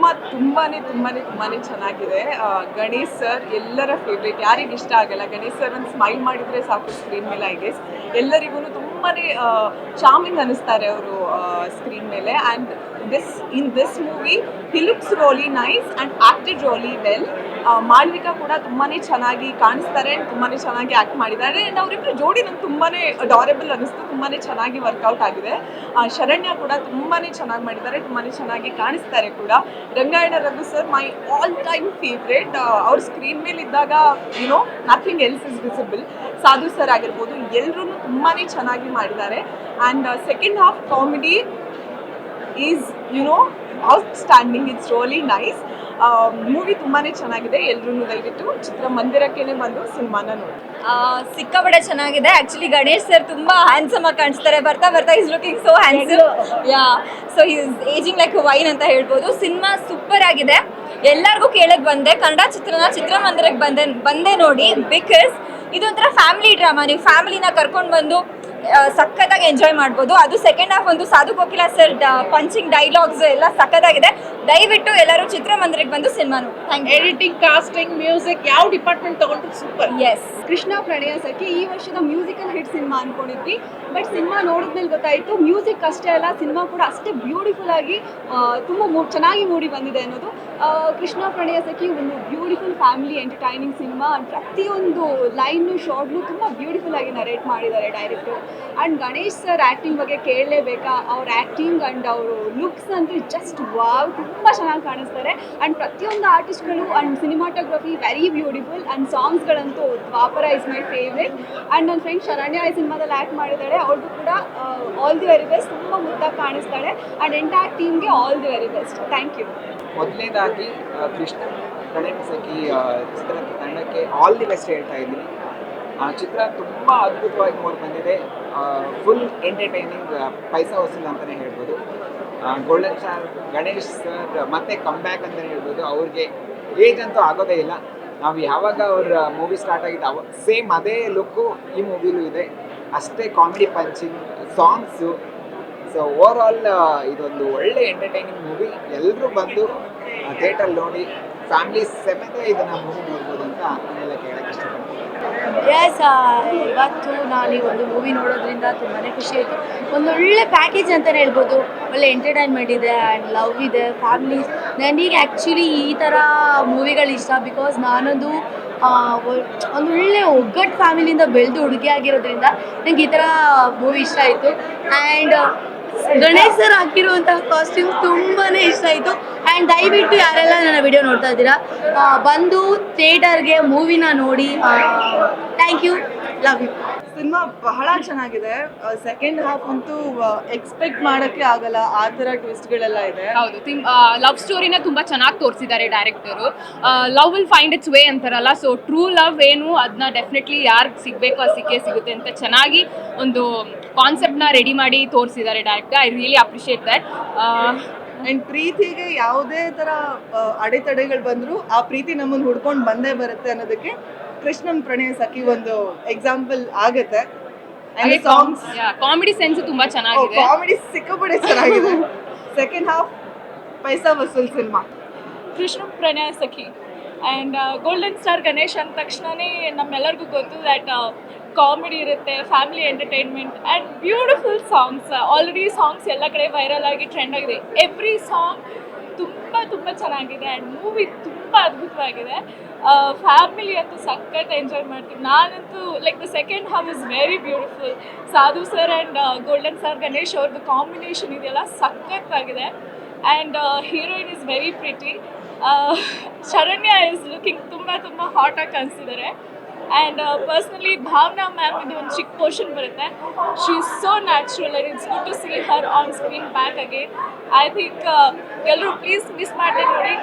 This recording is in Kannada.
ಸಿನಿಮಾ ತುಂಬಾನೇ ತುಂಬಾನೇ ತುಂಬಾನೇ ಚೆನ್ನಾಗಿದೆ. ಗಣೇಶ್ ಸರ್ ಎಲ್ಲರ ಫೇವ್ರೇಟ್ ಯಾರಿಗೆ ಇಷ್ಟ ಆಗಲ್ಲ? ಗಣೇಶ್ ಸರ್ ಒಂದು ಸ್ಮೈಲ್ ಮಾಡಿದ್ರೆ ಸಾಕು ಸ್ಕ್ರೀನ್ ಮೇಲೆ ಐ ಗೆಸ್ ಎಲ್ಲರಿಗೂ ತುಂಬಾನೇ ಚಾಮಿಂಗ್ ಅನಿಸ್ತಾರೆ ಅವರು ಸ್ಕ್ರೀನ್ ಮೇಲೆ. And this in this movie he looks really nice and acted really well. Malvika ಕೂಡ ತುಂಬಾನೇ ಚೆನ್ನಾಗಿ ಕಾಣಿಸ್ತಾರೆ and ತುಂಬಾನೇ ಚೆನ್ನಾಗಿ ಆಕ್ಟ್ ಮಾಡಿದ್ದಾರೆ ಆ್ಯಂಡ್ ಅವರಿಬ್ಬರು ಜೋಡಿ ನಂಗೆ ತುಂಬಾನೇ ಡಾರೆಬಲ್ ಅನಿಸ್ತು ತುಂಬಾನೇ ಚೆನ್ನಾಗಿ ವರ್ಕೌಟ್ ಆಗಿದೆ. ಶರಣ್ಯ ಕೂಡ ತುಂಬಾನೇ ಚೆನ್ನಾಗಿ ಮಾಡಿದ್ದಾರೆ, ತುಂಬಾನೇ ಚೆನ್ನಾಗಿ ಕಾಣಿಸ್ತಾರೆ ಕೂಡ. Rangayana Raghu sir my all time favourite ಅವ್ರ ಸ್ಕ್ರೀನ್ ಮೇಲೆ ಇದ್ದಾಗ you know nothing else is visible Sadhu sir ಆಗಿರ್ಬೋದು ಎಲ್ಲರೂ ತುಂಬಾನೇ ಚೆನ್ನಾಗಿ ಮಾಡಿದ್ದಾರೆ. And second half comedy is you know outstanding it's really nice movie ತುಂಬಾ ಚೆನ್ನಾಗಿದೆ. ಎಲ್ಲರೂ ದಯವಿಟ್ಟು ಚಿತ್ರಮಂದಿರಕ್ಕೇನೆ ಬಂದು ಸಿನಿಮಾನ ನೋಡಿ. ಸಿಕ್ಕಾಪಡೆ ಚೆನ್ನಾಗಿದೆ. ಆಕ್ಚುಲಿ ಗಣೇಶ್ ಸರ್ ತುಂಬಾ ಹ್ಯಾಂಡ್ಸಮ್ ಆಗಿ ಕಾಣಿಸ್ತಾರೆ. ಬರ್ತಾ ಬರ್ತಾ is looking so handsome yeah so is ageing like wine ಅಂತ ಹೇಳ್ಬೋದು. ಸಿನಿಮಾ ಸೂಪರ್ ಆಗಿದೆ. ಎಲ್ಲರಿಗೂ ಕೇಳಕ್ ಬಂದೆ. ಕನ್ನಡ ಚಿತ್ರನ ಚಿತ್ರಮಂದಿರಕ್ಕೆ ಬಂದೆ ಬಂದೆ ನೋಡಿ. ಬಿಕಾಸ್ ಇದೊಂಥರ ಫ್ಯಾಮಿಲಿ ಡ್ರಾಮಾ ನೀವು ಫ್ಯಾಮಿಲಿನ ಕರ್ಕೊಂಡು ಬಂದು ಸಖತ್ತಾಗಿ ಎಂಜಾಯ್ ಮಾಡ್ಬೋದು. ಅದು ಸೆಕೆಂಡ್ ಹಾಫ್ ಒಂದು Sadhu Kokila sir punching dialogues ಎಲ್ಲ ಸಖತ್ತಾಗಿದೆ. ದಯವಿಟ್ಟು ಎಲ್ಲರೂ ಚಿತ್ರಮಂದಿರಕ್ಕೆ ಬಂದು ಸಿನಿಮಾ ನೋಡಿ. Thank you editing casting music ಯಾವ ಡಿಪಾರ್ಟ್ಮೆಂಟ್ ತಗೊಂಡ್ರು ಸೂಪರ್ ಎಸ್ ಕೃಷ್ಣ ಪ್ರಣಯ ಸಖಿ ಈ ವರ್ಷದ ಮ್ಯೂಸಿಕಲ್ ಹಿಟ್ ಸಿನಿಮಾ ಅನ್ಕೊಂಡಿದ್ವಿ. ಬಟ್ ಸಿನಿಮಾ ನೋಡಿದ್ಮೇಲೆ ಗೊತ್ತಾಯಿತು ಮ್ಯೂಸಿಕ್ ಅಷ್ಟೇ ಅಲ್ಲ ಸಿನಿಮಾ ಕೂಡ ಅಷ್ಟೇ ಬ್ಯೂಟಿಫುಲ್ ಆಗಿ ತುಂಬ ಚೆನ್ನಾಗಿ ಮೂಡಿ ಬಂದಿದೆ ಅನ್ನೋದು. ಕೃಷ್ಣ ಪ್ರಣಯ ಸಖಿ ಒಂದು ಬ್ಯೂಟಿಫುಲ್ ಫ್ಯಾಮಿಲಿ ಎಂಟರ್ಟೈನಿಂಗ್ ಸಿನಿಮಾ ಪ್ರತಿಯೊಂದು ಲೈನು ಶಾರ್ಟ್ನು ತುಂಬ ಬ್ಯೂಟಿಫುಲ್ ಆಗಿ ನರೇಟ್ ಮಾಡಿದ್ದಾರೆ director and Ganesh sir acting ಬಗ್ಗೆ ಕೇಳಲೇಬೇಕಾ? ಅವ್ರ ಆ್ಯಕ್ಟಿಂಗ್ ಆ್ಯಂಡ್ ಅವರು ಲುಕ್ಸ್ ಅಂತೂ ಜಸ್ಟ್ ವಾವ್ ತುಂಬ ಚೆನ್ನಾಗಿ ಕಾಣಿಸ್ತಾರೆ. ಆ್ಯಂಡ್ ಪ್ರತಿಯೊಂದು ಆರ್ಟಿಸ್ಟ್ಗಳು and cinematography very beautiful and ಸಾಂಗ್ಸ್ಗಳಂತೂ Dwapara is my favourite and ನನ್ನ ಫ್ರೆಂಡ್ ಶರಣ್ಯ ಈ ಸಿನಿಮಾದಲ್ಲಿ ಆ್ಯಕ್ಟ್ ಮಾಡಿದ್ದಾಳೆ. ಅವ್ರಿಗೂ ಕೂಡ ಆಲ್ ದಿ ವೆರಿ ಬೆಸ್ಟ್ ತುಂಬ ಮುದ್ದಾಗಿ ಕಾಣಿಸ್ತಾಳೆ. ಆ್ಯಂಡ್ ಎಂಟೈರ್ ಟೀಮ್ಗೆ all the very best thank you ಮೊದಲನೇದಾಗಿ ಕೃಷ್ಣ ಗಣೇಶ್ ತಂಡಕ್ಕೆ ಆಲ್ ದಿ ಬೆಸ್ಟ್ ಹೇಳ್ತಾ ಇದ್ದೀನಿ. ಆ ಚಿತ್ರ ತುಂಬ ಅದ್ಭುತವಾಗಿ ಮೂಡಿ ಬಂದಿದೆ. ಫುಲ್ ಎಂಟರ್ಟೈನಿಂಗ್ ಪೈಸಾ ವಸೂಲ್ ಅಂತಲೇ ಹೇಳ್ಬೋದು. ಗೋಲ್ಡನ್ ಸ್ಟಾರ್ ಗಣೇಶ್ ಸರ್ ಮತ್ತೆ ಕಮ್ ಬ್ಯಾಕ್ ಅಂತಲೇ ಹೇಳ್ಬೋದು. ಅವ್ರಿಗೆ ಏಜ್ ಅಂತೂ ಆಗೋದೇ ಇಲ್ಲ. ನಾವು ಯಾವಾಗ ಅವ್ರ ಮೂವಿ ಸ್ಟಾರ್ಟ್ ಆಗಿದ್ದು ಅವ ಸೇಮ್ ಅದೇ ಲುಕ್ಕು ಈ ಮೂವಿಲೂ ಇದೆ. ಅಷ್ಟೇ comedy punching songs so over all ಇದೊಂದು ಒಳ್ಳೆ ಎಂಟರ್ಟೈನಿಂಗ್ ಮೂವಿ ಎಲ್ಲರೂ ಬಂದು ಥಿಯೇಟರ್ ನೋಡಿ ಫ್ಯಾಮಿಲಿ ಸಮೇತ ಇದನ್ನ ಮೂವಿ ನೋಡ್ಬೋದು ಅಂತ ಕೇಳಕ್ಕೆ ಎಸ್ ಇವತ್ತು ನಾನು ಈ ಒಂದು ಮೂವಿ ನೋಡೋದ್ರಿಂದ ತುಂಬಾ ಖುಷಿ ಆಯಿತು. ಒಂದೊಳ್ಳೆ ಪ್ಯಾಕೇಜ್ ಅಂತಲೇ ಹೇಳ್ಬೋದು. ಒಳ್ಳೆ ಎಂಟರ್ಟೈನ್ಮೆಂಟ್ ಇದೆ ಆ್ಯಂಡ್ ಲವ್ ಇದೆ ಫ್ಯಾಮಿಲಿ ನನಗೆ ಆ್ಯಕ್ಚುಲಿ ಈ ಥರ ಮೂವಿಗಳು ಇಷ್ಟ ಬಿಕಾಸ್ ನಾನೊಂದು ಒಂದು ಒಳ್ಳೆ ಒಂದೊಳ್ಳೆ ಒಗ್ಗಟ್ಟು ಫ್ಯಾಮಿಲಿಯಿಂದ ಬೆಳೆದು ಹುಡುಗಿ ಆಗಿರೋದ್ರಿಂದ ನಂಗೆ ಈ ಥರ ಮೂವಿ ಇಷ್ಟ ಆಯಿತು. ಆ್ಯಂಡ್ ಗಣೇಶ್ ಸರ್ ಹಾಕಿರುವಂತಹ ಕಾಸ್ಟ್ಯೂಮ್ ತುಂಬಾನೇ ಇಷ್ಟ ಆಯಿತು. ಆ್ಯಂಡ್ ದಯವಿಟ್ಟು ಯಾರೆಲ್ಲ ನನ್ನ ವಿಡಿಯೋ ನೋಡ್ತಾ ಇದ್ದೀರಾ ಆ, ಬಂದು ಥಿಯೇಟರ್ಗೆ ಮೂವಿನ ನೋಡಿ thank you love you cinema ಬಹಳ ಚೆನ್ನಾಗಿದೆ. ಸೆಕೆಂಡ್ ಹಾಫ್ ಅಂತೂ ಎಕ್ಸ್ಪೆಕ್ಟ್ ಮಾಡೋಕ್ಕೆ ಆಗಲ್ಲ. ಆ ಥರ ಟ್ವಿಸ್ಟ್ಗಳೆಲ್ಲ ಇದೆ. ಹೌದು ಲವ್ ಸ್ಟೋರಿನ ತುಂಬಾ ಚೆನ್ನಾಗಿ ತೋರಿಸಿದ್ದಾರೆ director love will find its way ಅಂತಾರಲ್ಲ ಸೊ ಟ್ರೂ ಲವ್ ಏನು ಅದನ್ನ ಡೆಫಿನೆಟ್ಲಿ ಯಾರಿಗೆ ಸಿಗಬೇಕು ಅದು ಸಿಕ್ಕೇ ಸಿಗುತ್ತೆ ಅಂತ ಚೆನ್ನಾಗಿ ಒಂದು ಕಾನ್ಸೆಪ್ಟ್ನ ರೆಡಿ ಮಾಡಿ ತೋರಿಸಿದ್ದಾರೆ direct I really appreciate that and ಪ್ರೀತಿಗೆ ಯಾವುದೇ ಥರ ಆ, ಅಡೆತಡೆಗಳು ಬಂದರೂ ಆ ಪ್ರೀತಿ ನಮ್ಮನ್ನು ಹುಡ್ಕೊಂಡು ಬಂದೇ ಬರುತ್ತೆ ಅನ್ನೋದಕ್ಕೆ ಕೃಷ್ಣನ್ ಪ್ರಣಯ ಸಖಿ ಒಂದು ಎಕ್ಸಾಂಪಲ್ ಆಗುತ್ತೆ. ಸಾಂಗ್ಸ್ ಕಾಮಿಡಿ ಸೆನ್ಸ್ ತುಂಬಾ ಚೆನ್ನಾಗಿದೆ. ಕಾಮಿಡಿ ಸಿಕ್ಕಾಪಟ್ಟೆ ಚೆನ್ನಾಗಿದೆ. ಸೆಕೆಂಡ್ ಹಾಫ್ ಪೈಸಾ ವಸೂಲ್ cinema Krishna Pranaya Sakhi. And golden star Ganesh ಅಂದ ತಕ್ಷಣವೇ ನಮ್ಮೆಲ್ಲರಿಗೂ ಗೊತ್ತು ದ್ಯಾಟ್ ಕಾಮಿಡಿ ಇರುತ್ತೆ family entertainment and beautiful songs already songs ಎಲ್ಲ ಕಡೆ ವೈರಲ್ ಆಗಿ ಟ್ರೆಂಡ್ ಆಗಿದೆ. ಎವ್ರಿ ಸಾಂಗ್ ತುಂಬ ತುಂಬ ಚೆನ್ನಾಗಿದೆ ಆ್ಯಂಡ್ ಮೂವಿ ತುಂಬ ಅದ್ಭುತವಾಗಿದೆ. ಫ್ಯಾಮಿಲಿ ಅಂತೂ ಸಖತ್ ಎಂಜಾಯ್ ಮಾಡ್ತೀವಿ. ನಾನಂತೂ like the second half is very beautiful Sadhu sir and golden sir Ganesh ಅವ್ರದ್ದು ಕಾಂಬಿನೇಷನ್ ಇದೆಯಲ್ಲ ಸಖತ್ತಾಗಿದೆ. And heroine is very pretty Sharanya is looking ತುಂಬ ತುಂಬ ಹಾಟಾಗಿ ಕಾಣಿಸ್ತಿದ್ದಾರೆ. ಆ್ಯಂಡ್ ಪರ್ಸ್ನಲಿ ಭಾವನಾ ಮ್ಯಾಮ್ ಇದು ಒಂದು ಚಿಕ್ಕ ಪೋರ್ಷನ್ ಬರುತ್ತೆ. She is so natural and it's good to see her on screen back again I think ಎಲ್ಲರೂ ಪ್ಲೀಸ್ ಮಿಸ್ ಮಾಡದೆ ನೋಡಿ.